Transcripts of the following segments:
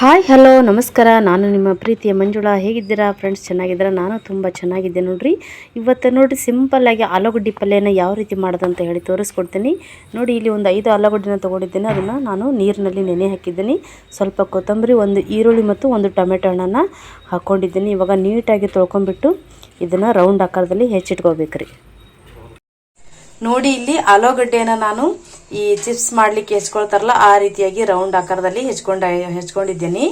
Hi, hello, ನಮಸ್ಕಾರ. ನಾನು ನಿಮ್ಮ ಪ್ರೀತಿಯ ಮಂಜುಳಾ. ಹೇಗಿದ್ದೀರಾ ಫ್ರೆಂಡ್ಸ್ ಚೆನ್ನಾಗಿದ್ದೀರಾ? ನಾನು ತುಂಬ ಚೆನ್ನಾಗಿದ್ದೆ ನೋಡಿರಿ. ಇವತ್ತು ನೋಡಿರಿ ಸಿಂಪಲ್ಲಾಗಿ ಆಲೂಗಡ್ಡೆ ಪಲ್ಯನ ಯಾವ ರೀತಿ ಮಾಡೋದಂತ ಹೇಳಿ ತೋರಿಸ್ಕೊಡ್ತೀನಿ. ನೋಡಿ, ಇಲ್ಲಿ ಒಂದು ಐದು ಆಲೂಗಡ್ಡೆನ ತೊಗೊಂಡಿದ್ದೇನೆ. ಅದನ್ನು ನಾನು ನೀರಿನಲ್ಲಿ ನೆನೆ ಹಾಕಿದ್ದೀನಿ. ಸ್ವಲ್ಪ ಕೊತ್ತಂಬರಿ, ಒಂದು ಈರುಳ್ಳಿ ಮತ್ತು ಒಂದು ಟೊಮೆಟೊ ಹಣ್ಣನ್ನು ಹಾಕ್ಕೊಂಡಿದ್ದೀನಿ ಇವಾಗ ನೀಟಾಗಿ ತೊಳ್ಕೊಂಬಿಟ್ಟು ಇದನ್ನು ರೌಂಡ್ ಆಕಾರದಲ್ಲಿ ಹೆಚ್ಚಿಟ್ಕೋಬೇಕ್ರಿ. ನೋಡಿ, ಇಲ್ಲಿ ಆಲೂಗಡ್ಡೆನ ನಾನು ಈ ಚಿಪ್ಸ್ ಮಾಡ್ಲಿಕ್ಕೆ ಹೆಚ್ಕೊಳ್ತಾರಲ್ಲ, ಆ ರೀತಿಯಾಗಿ ರೌಂಡ್ ಆಕಾರದಲ್ಲಿ ಹೆಚ್ಕೊಂಡ, ಹೆಚ್ಕೊಂಡಿದ್ದೀನಿ.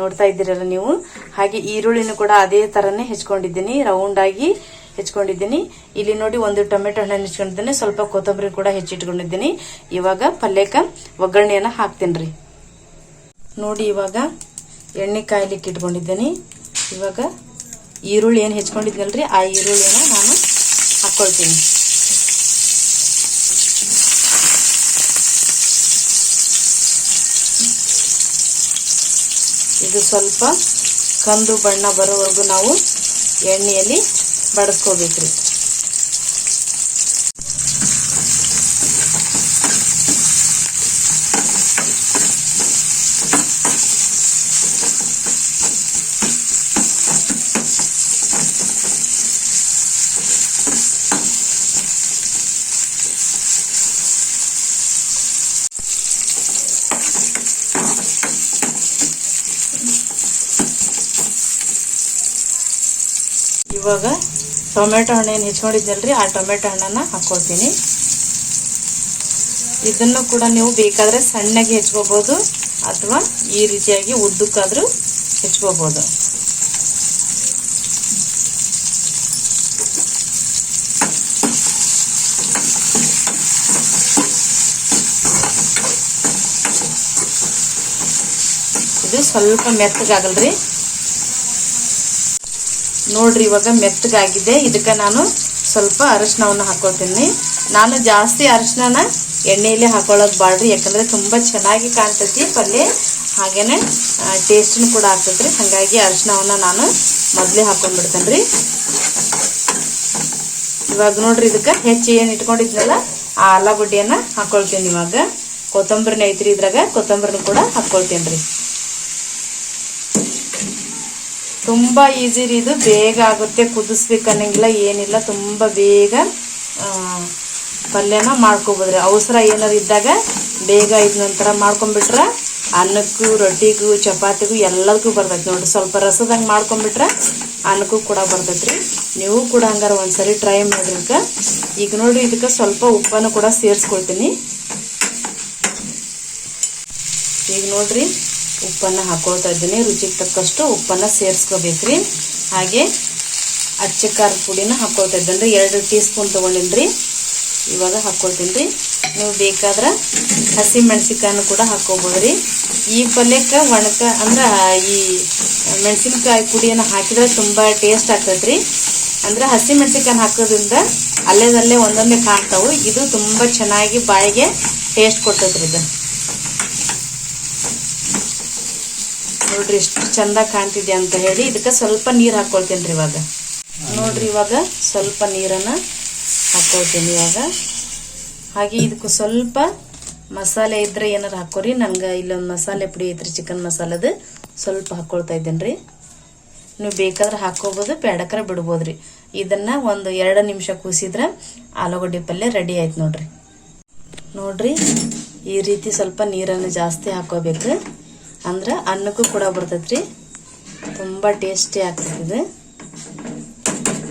ನೋಡ್ತಾ ಇದ್ದೀರಲ್ಲ ನೀವು? ಹಾಗೆ ಈರುಳ್ಳಿನೂ ಕೂಡ ಅದೇ ಥರನೇ ಹೆಚ್ಕೊಂಡಿದ್ದೀನಿ. ರೌಂಡ್ ಆಗಿ ಹೆಚ್ಕೊಂಡಿದ್ದೀನಿ. ಇಲ್ಲಿ ನೋಡಿ ಒಂದು ಟೊಮೆಟೊ ಹಣ್ಣನ್ನು ಹೆಚ್ಕೊಂಡಿದ್ದೀನಿ. ಸ್ವಲ್ಪ ಕೊತ್ತಂಬರಿ ಕೂಡ ಹೆಚ್ಚಿಟ್ಕೊಂಡಿದ್ದೀನಿ. ಇವಾಗ ಪಲ್ಯಕ್ಕೆ ಒಗ್ಗರಣೆಯನ್ನು ಹಾಕ್ತೀನಿ ರೀ. ನೋಡಿ ಇವಾಗ ಎಣ್ಣೆ ಕಾಯ್ಲಿಕ್ಕೆ ಇಟ್ಕೊಂಡಿದ್ದೀನಿ. ಇವಾಗ ಈರುಳ್ಳಿ ಏನು ಹೆಚ್ಕೊಂಡಿದ್ನಲ್ರಿ? ಆ ಈರುಳ್ಳಿಯನ್ನು ನಾನು ಹಾಕ್ಕೊಳ್ತೀನಿ ಇದು ಸ್ವಲ್ಪ ಕಂದು ಬಣ್ಣ ಬರೋವರೆಗೂ ನಾವು ಎಣ್ಣೆಯಲ್ಲಿ ಬಡಿಸ್ಕೋಬೇಕ್ರಿ. ಇವಾಗ ಟೊಮೆಟೊ ಹಣ್ಣೇನು ಹೆಚ್ಕೊಂಡಿದ್ದಲ್ರಿ ಆ ಟೊಮೆಟೊ ಹಣ್ಣನ್ನು ಹಾಕ್ಕೊಳ್ತೀನಿ ಇದನ್ನು ಕೂಡ ನೀವು ಬೇಕಾದರೆ ಸಣ್ಣಗೆ ಹೆಚ್ಕೋಬೋದು, ಅಥವಾ ಈ ರೀತಿಯಾಗಿ ಉದ್ದಕ್ಕಾದರೂ ಹೆಚ್ಕೋಬೋದು. ಇದು ಸ್ವಲ್ಪ ಮೆತ್ತಗಾಗಲ್ರಿ. ನೋಡ್ರಿ, ಇವಾಗ ಮೆತ್ತಗಾಗಿದೆ. ಇದಕ್ಕೆ ನಾನು ಸ್ವಲ್ಪ ಅರಶಿನವನ್ನು ಹಾಕೋತೀನಿ ನಾನು ಜಾಸ್ತಿ ಅರಶಿನನ ಎಣ್ಣೆಯಲ್ಲಿ ಹಾಕೊಳ್ಳೋದು ಬಾಳ್ರಿ, ಯಾಕಂದ್ರೆ ತುಂಬ ಚೆನ್ನಾಗಿ ಕಾಣ್ತೈತಿ ಪಲ್ಯ. ಹಾಗೇನೆ ಟೇಸ್ಟ್ನು ಕೂಡ ಆಗ್ತೈತ್ರಿ. ಹಾಗಾಗಿ ಅರಶಿನವನ್ನು ನಾನು ಮೊದಲೇ ಹಾಕೊಂಡ್ಬಿಡ್ತೇನೆ ರೀ ಇವಾಗ ನೋಡ್ರಿ, ಇದಕ್ಕೆ ಹೆಚ್ಚು ಏನು ಇಟ್ಕೊಂಡಿದ್ನಲ್ಲ, ಆ ಆಲೂಗಡ್ಡೆಯನ್ನು ಹಾಕ್ಕೊಳ್ತೀನಿ ಇವಾಗ. ಕೊತ್ತಂಬರಿನ ಐತ್ರಿ ಇದ್ರಾಗ, ಕೊತ್ತಂಬರಿನ ಕೂಡ ಹಾಕ್ಕೊಳ್ತೀನಿ ರೀ ತುಂಬ ಈಸಿ ರೀ ಇದು. ಬೇಗ ಆಗುತ್ತೆ ಕುದಿಸ್ಬೇಕು ಅನ್ನಂಗಿಲ್ಲ ಏನಿಲ್ಲ. ತುಂಬ ಬೇಗ ಪಲ್ಯನ ಮಾಡ್ಕೋಬೋದ್ರಿ. ಅವಸರ ಏನಾರು ಇದ್ದಾಗ ಬೇಗ ಇದ ನಂತರ ಮಾಡ್ಕೊಂಬಿಟ್ರೆ ಅನ್ನಕ್ಕೂ, ರೊಟ್ಟಿಗೂ, ಚಪಾತಿಗೂ ಎಲ್ಲದಕ್ಕೂ ಬರ್ತೈತೆ ನೋಡ್ರಿ. ಸ್ವಲ್ಪ ರಸದಂಗೆ ಮಾಡ್ಕೊಂಬಿಟ್ರೆ ಅನ್ನಕ್ಕೂ ಕೂಡ ಬರ್ತೈತ್ರಿ. ನೀವು ಕೂಡ ಹಂಗಾರ ಒಂದ್ಸರಿ ಟ್ರೈ ಮಾಡ್ರಿ ಈಗ ನೋಡ್ರಿ, ಇದಕ್ಕೆ ಸ್ವಲ್ಪ ಉಪ್ಪನ್ನು ಕೂಡ ಸೇರಿಸ್ಕೊಳ್ತೀನಿ. ಈಗ ನೋಡ್ರಿ. ಉಪ್ಪನ್ನು ಹಾಕೊಳ್ತಾ ಇದ್ದೀನಿ. ರುಚಿಗೆ ತಕ್ಕಷ್ಟು ಉಪ್ಪನ್ನು ಸೇರಿಸ್ಕೋಬೇಕ್ರಿ. ಹಾಗೆ ಅಚ್ಚ ಖಾರದ ಪುಡಿನ ಹಾಕ್ಕೊಳ್ತಾ ರೀ ಎರಡು ಟೀ ಸ್ಪೂನ್ ತೊಗೊಂಡಿನ್ರಿ. ಇವಾಗ ಹಾಕ್ಕೊಳ್ತೀನಿ ರೀ ನೀವು ಬೇಕಾದ್ರೆ ಹಸಿ ಮೆಣಸಿನ್ಕಾಯನ್ನು ಕೂಡ ರೀ ಈ ಪಲ್ಯಕ್ಕೆ ಒಣಕ ಅಂದ್ರೆ ಈ ಮೆಣಸಿನ್ಕಾಯಿ ಪುಡಿಯನ್ನು ಹಾಕಿದ್ರೆ ತುಂಬ ಟೇಸ್ಟ್ ಆಗ್ತೈತ್ರಿ. ಅಂದ್ರೆ ಹಸಿ ಮೆಣಸಿನ್ಕಾಯಿ ಹಾಕೋದ್ರಿಂದ ಅಲ್ಲೇದಲ್ಲೇ ಒಂದೊಂದೇ ಕಾಣ್ತಾವೆ. ಇದು ತುಂಬ ಚೆನ್ನಾಗಿ ಬಾಯಿಗೆ ಟೇಸ್ಟ್ ಕೊಡ್ತೈತ್ರಿ ಇದು. ನೋಡ್ರಿ ಎಷ್ಟು ಚಂದ ಕಾಣ್ತಿದೆ ಅಂತ ಹೇಳಿ ಇದಕ್ಕೆ ಸ್ವಲ್ಪ ನೀರು ಹಾಕ್ಕೊಳ್ತೀನಿ ರೀ ಇವಾಗ. ನೋಡ್ರಿ ಇವಾಗ ಸ್ವಲ್ಪ ನೀರನ್ನು ಹಾಕ್ಕೊಳ್ತೀನಿ ಇವಾಗ. ಹಾಗೆ ಇದಕ್ಕೆ ಸ್ವಲ್ಪ ಮಸಾಲೆ ಇದ್ರೆ ಏನಾರು ಹಾಕೋರಿ. ನಂಗೆ ಇಲ್ಲೊಂದು ಮಸಾಲೆ ಪುಡಿ ಐತ್ರಿ, ಚಿಕನ್ ಮಸಾಲದು. ಸ್ವಲ್ಪ ಹಾಕ್ಕೊಳ್ತಾ ಇದ್ದೇನೆ ರೀ ನೀವು ಬೇಕಾದ್ರೆ ಹಾಕ್ಕೋಬೋದು ಬೇಡಕ್ರೆ ಬಿಡ್ಬೋದು ರೀ ಇದನ್ನು ಒಂದು ಎರಡು ನಿಮಿಷ ಕೂಸಿದ್ರೆ ಆಲೂಗಡ್ಡೆ ಪಲ್ಯ ರೆಡಿ ಆಯ್ತು ನೋಡ್ರಿ. ನೋಡ್ರಿ ಈ ರೀತಿ ಸ್ವಲ್ಪ ನೀರನ್ನು ಜಾಸ್ತಿ ಹಾಕೋಬೇಕು. ಅಂದ್ರೆ ಅನ್ನಕ್ಕೂ ಕೂಡ ಬರ್ತೈತ್ರಿ. ತುಂಬ ಟೇಸ್ಟಿ ಆಗ್ತದೆ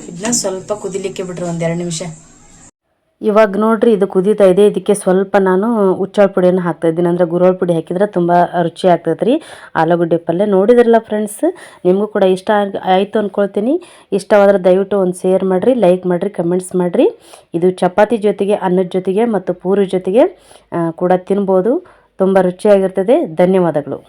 ಇದನ್ನ ಸ್ವಲ್ಪ ಕುದಿಲಿಕ್ಕೆ ಬಿಡ್ರಿ ಒಂದೆರಡು ನಿಮಿಷ. ಇವಾಗ ನೋಡ್ರಿ ಇದು ಕುದೀತಾ ಇದೆ. ಇದಕ್ಕೆ ಸ್ವಲ್ಪ ನಾನು ಉಚ್ಚಾಳ ಪುಡಿಯನ್ನು ಹಾಕ್ತಾ ಇದ್ದೀನಿ. ಅಂದರೆ ಗುರೋಳ್ ಪುಡಿ ಹಾಕಿದ್ರೆ ತುಂಬ ರುಚಿ ಆಗ್ತೈತೆ ರೀ ಆಲೂಗಡ್ಡೆ ಪಲ್ಯ ನೋಡಿದ್ರಲ್ಲ ಫ್ರೆಂಡ್ಸ್ ನಿಮಗೂ ಕೂಡ ಇಷ್ಟ ಆಯಿತು ಅಂದ್ಕೊಳ್ತೀನಿ ಇಷ್ಟವಾದ್ರೆ ದಯವಿಟ್ಟು ಒಂದು ಶೇರ್ ಮಾಡಿರಿ ಲೈಕ್ ಮಾಡಿರಿ ಕಮೆಂಟ್ಸ್ ಮಾಡಿರಿ. ಇದು ಚಪಾತಿ ಜೊತೆಗೆ, ಅನ್ನದ ಜೊತೆಗೆ ಮತ್ತು ಪೂರಿ ಜೊತೆಗೆ ಕೂಡ ತಿನ್ಬೋದು. ತುಂಬ ರುಚಿಯಾಗಿರ್ತದೆ. ಧನ್ಯವಾದಗಳು.